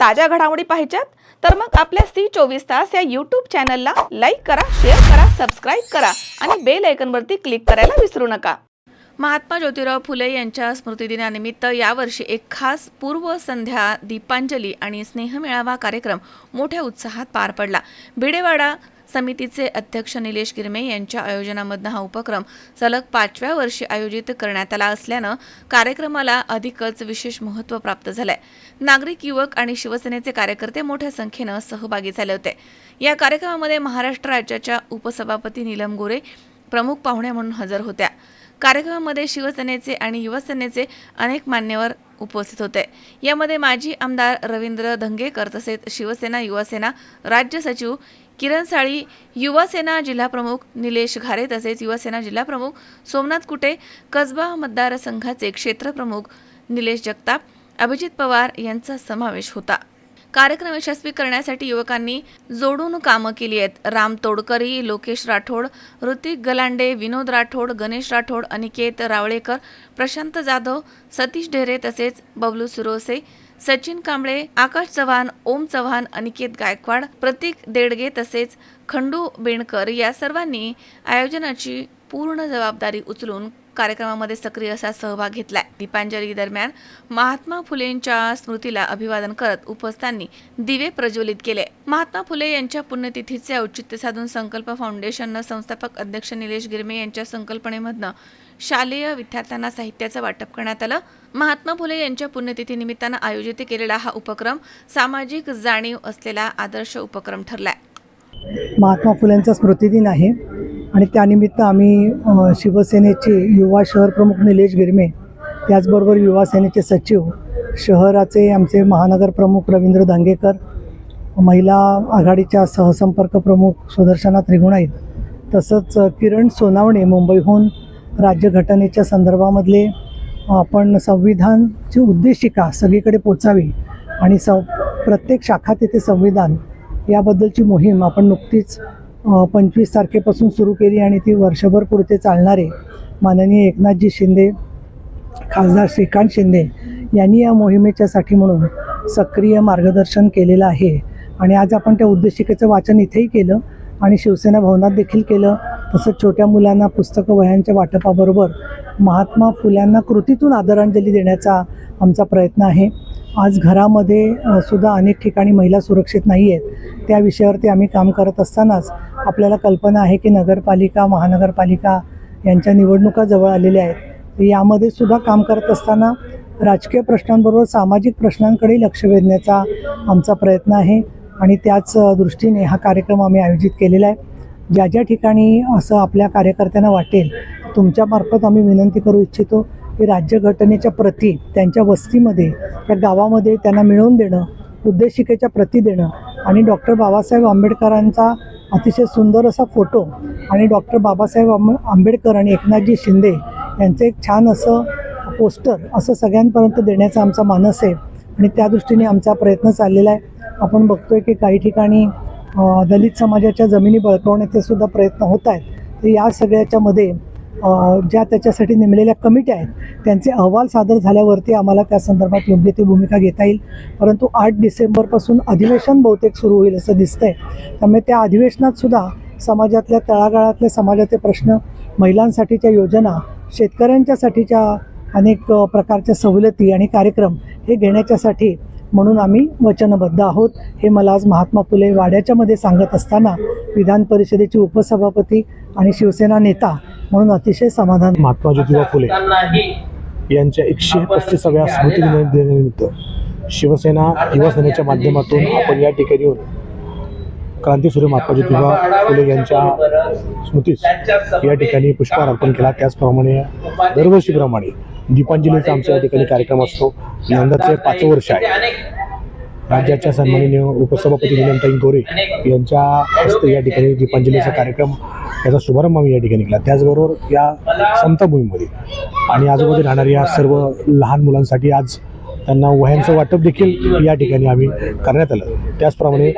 ताज्या घडामोडी पाहिजेत तर मग आपल्या सी चोवीस तास या यूट्यूब चॅनलला लाईक करा शेअर करा सबस्क्राईब करा आणि बेल आयकनवरती क्लिक करायला विसरू नका. महात्मा ज्योतिराव फुले यांच्या स्मृतिदिनानिमित्त यावर्षी एक खास पूर्व संध्या दीपांजली आणि स्नेहमेळावा कार्यक्रम मोठ्या उत्साहात पार पडला. भिडेवाडा समितीचे अध्यक्ष निलेश गिरमे यांच्या आयोजनामधनं हा उपक्रम सलग पाचव्या वर्षी आयोजित करण्यात आला असल्यानं कार्यक्रमाला अधिकच विशेष महत्त्व प्राप्त झालंय. नागरिक युवक आणि शिवसेनेचे कार्यकर्ते मोठ्या संख्येनं सहभागी झाले होते. या कार्यक्रमामध्ये महाराष्ट्र राज्याच्या उपसभापती नीलम गोरे प्रमुख पाहुण्या म्हणून हजर होत्या. कार्यक्रमामध्ये शिवसेनेचे आणि युवासेनेचे अनेक मान्यवर उपस्थित होते. यामध्ये माजी आमदार रवींद्र धंगेकर तसेच शिवसेना युवासेना राज्य सचिव किरण साळी युवासेना जिल्हाप्रमुख निलेश घारे तसेच युवासेना जिल्हाप्रमुख सोमनाथ कुटे कसबा मतदारसंघाचे क्षेत्रप्रमुख निलेश जगताप अभिजित पवार यांचा समावेश होता. कार्यक्रम यशस्वी करण्यासाठी युवकांनी जोडून कामं केली आहेत. राम तोडकरी लोकेश राठोड ऋतिक गलांडे विनोद राठोड गणेश राठोड अनिकेत रावळेकर प्रशांत जाधव सतीश ढेरे तसेच बबलू सुरोसे सचिन कांबळे आकाश चव्हाण ओम चव्हाण अनिकेत गायकवाड प्रतीक देडगे तसेच खंडू बेणकर या सर्वांनी आयोजनाची पूर्ण जबाबदारी उचलून कार्यक्रमामध्ये सक्रिय असा सहभाग घेतलाय. दीपांजली दरम्यान महात्मा फुलेंच्या स्मृतीला अभिवादन करत उपस्थांनी दिवे प्रज्वलित केले. महात्मा फुले यांच्या पुण्यतिथीचे औचित्य साधून संकल्प फाउंडेशननं संस्थापक अध्यक्ष निलेश गिरमे यांच्या संकल्पनेमधनं शालेय विद्यार्थ्यांना साहित्याचं वाटप करण्यात आलं. महात्मा फुले यांच्या पुण्यतिथी निमित्तानं आयोजित केलेला हा उपक्रम सामाजिक जाणीव असलेला आदर्श उपक्रम ठरलाय. महात्मा फुलेंचा स्मृतिदिन आहे. आणि त्यानिमित्त आम्ही शिवसेनेचे युवा शहर प्रमुख निलेश गिरमे त्याचबरोबर युवा सेनेचे सचिव शहराचे आमचे महानगर प्रमुख रवींद्र दांगेकर महिला आघाडीच्या सहसंपर्क प्रमुख सुदर्शना त्रिगुणाईत तसंच किरण सोनावणे मुंबईहून राज्यघटनेच्या संदर्भामधले आपण संविधानची उद्देशिका सगळीकडे पोचावी आणि स प्रत्येक शाखा तेथे संविधान याबद्दलची मोहीम आपण नुकतीच पंचवीस तारखेपासून सुरू केली आणि ती वर्षभर पुरते चालणारे माननीय एकनाथजी शिंदे खासदार श्रीकांत शिंदे यांनी या मोहिमेच्यासाठी म्हणून सक्रिय मार्गदर्शन केलेलं आहे. आणि आज आपण त्या उद्देशिकेचं वाचन इथेही केलं. आणि शिवसेना भवनात देखील केलं. तसंच छोट्या मुलांना पुस्तकं वह्यांच्या वाटपाबरोबर महात्मा फुल्यांना कृतीतून आदरांजली देण्याचा आमचा प्रयत्न आहे. आज घरामध्ये सुद्धा अनेक ठिकाणी महिला सुरक्षित नाही आहेत. त्या विषयावरती आम्ही काम करत असतानाच आपल्याला कल्पना आहे की नगरपालिका महानगरपालिका यांच्या निवडणुका जवळ आलेल्या आहेत. तर यामध्ये सुद्धा काम करत असताना राजकीय प्रश्नांबरोबर सामाजिक प्रश्नांकडे लक्ष वेधण्याचा आमचा प्रयत्न आहे. आणि त्याच दृष्टीने हा कार्यक्रम आम्ही आयोजित केलेला आहे. ज्या ज्या ठिकाणी असं आपल्या कार्यकर्त्यांना वाटेल तुमच्यामार्फत आम्ही विनंती करू इच्छितो की राज्यघटनेच्या प्रती त्यांच्या वस्तीमध्ये त्या गावामध्ये त्यांना मिळवून देणं उद्देशिकेच्या प्रती देणं आणि डॉक्टर बाबासाहेब आंबेडकरांचा अतिशय सुंदर असा फोटो आणि डॉक्टर बाबासाहेब आंब आंबेडकर आणि एकनाथजी शिंदे यांचं एक छान असं पोस्टर असं सगळ्यांपर्यंत देण्याचा आमचा मानस आहे आणि त्या दृष्टीने आमचा प्रयत्न चाललेला आहे. आपण बघतोय की काही ठिकाणी दलित समाजाच्या जमिनी बळकवण्याचे सुद्धा प्रयत्न होत आहेत. तर या सगळ्याच्यामध्ये ज्या त्याच्यासाठी नेमलेल्या कमिट्या आहेत त्यांचे अहवाल सादर झाल्यावरती आम्हाला त्या संदर्भात योग्य ती भूमिका घेता येईल. परंतु आठ डिसेंबरपासून अधिवेशन बहुतेक सुरू होईल असं दिसतंय. त्यामुळे त्या अधिवेशनात सुद्धा समाजातल्या तळागाळातले समाजाचे प्रश्न महिलांसाठीच्या योजना शेतकऱ्यांच्यासाठीच्या अनेक प्रकारच्या सवलती आणि कार्यक्रम हे घेण्याच्यासाठी म्हणून आम्ही वचनबद्ध आहोत. हे मला आज महात्मा फुले वाड्याच्यामध्ये सांगत असताना विधान परिषदेचे उपसभापती आणि शिवसेना नेता म्हणून अतिशय समाधान महात्मा ज्योतिबा फुले यांच्या एकशे पस्तीसाव्या स्मृती दिनानिमित्त शिवसेना युवा सेनेच्या माध्यमातून आपण या ठिकाणी येऊन क्रांतीसूर्य महात्मा ज्योतिबा फुले यांच्या स्मृतीस या ठिकाणी पुष्पहार अर्पण केला. त्याचप्रमाणे दरवर्षीप्रमाणे दीपांजलीचा आमचा या ठिकाणी कार्यक्रम असतो. यंदाचे पाच वर्ष आहे. राज्याच्या सन्माननीय उपसभापती निलमताई गोरे यांच्या हस्ते या ठिकाणी दीपांजलीचा कार्यक्रम याचा शुभारंभ आम्ही या ठिकाणी केला. त्याचबरोबर या संतभूमीमध्ये आणि आजूबाजूला राहणाऱ्या सर्व लहान मुलांसाठी आज त्यांना वह्यांचं वाटप देखील या ठिकाणी आम्ही करण्यात आलं. त्याचप्रमाणे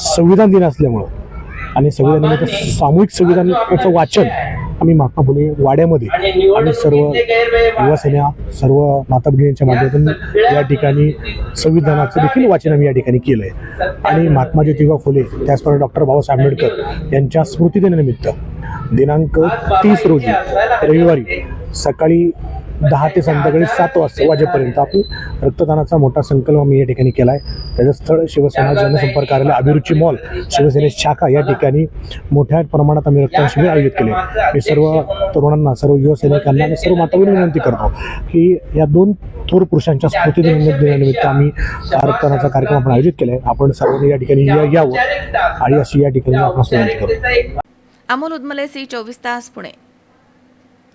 संविधान दिन असल्यामुळं आणि संविधानामध्ये सामूहिक संविधानाचं वाचन आम्ही महात्मा फुले वाड्यामध्ये आम्ही सर्व युवा सेना सर्व माता भगिनींच्या माध्यमातून या ठिकाणी संविधानाचं देखील वाचन आम्ही या ठिकाणी केलं आहे आणि महात्मा ज्योतिबा फुले त्याचप्रमाणे डॉक्टर बाबासाहेब आंबेडकर यांच्या स्मृतिदिनानिमित्त दिनांक तीस रोजी रविवारी सकाळी दहा ते संध्याकाळी सात वाजता वाजेपर्यंत आपण रक्तदानाचा मोठा संकल्प आम्ही या ठिकाणी केला आहे त्याचं स्थळ शिवसेना जनसंपर्क कार्यालय अभिरुची मॉल शिवसेनेची शाखा या ठिकाणी मोठ्या प्रमाणात आम्ही रक्तदान शिबिर आयोजित केले. मी सर्व तरुणांना सर्व युवा सैनिकांना आणि सर्व मातांना विनंती करतो की या दोन थोर पुरुषांच्या स्मृती दिनानिमित्त आम्ही रक्तदानाचा कार्यक्रम आपण आयोजित केला आहे आपण सर्वांनी या ठिकाणी यावं आणि अशी या ठिकाणी आपण विनंती करतो. अमोल उदमले सी चोवीस तास पुणे.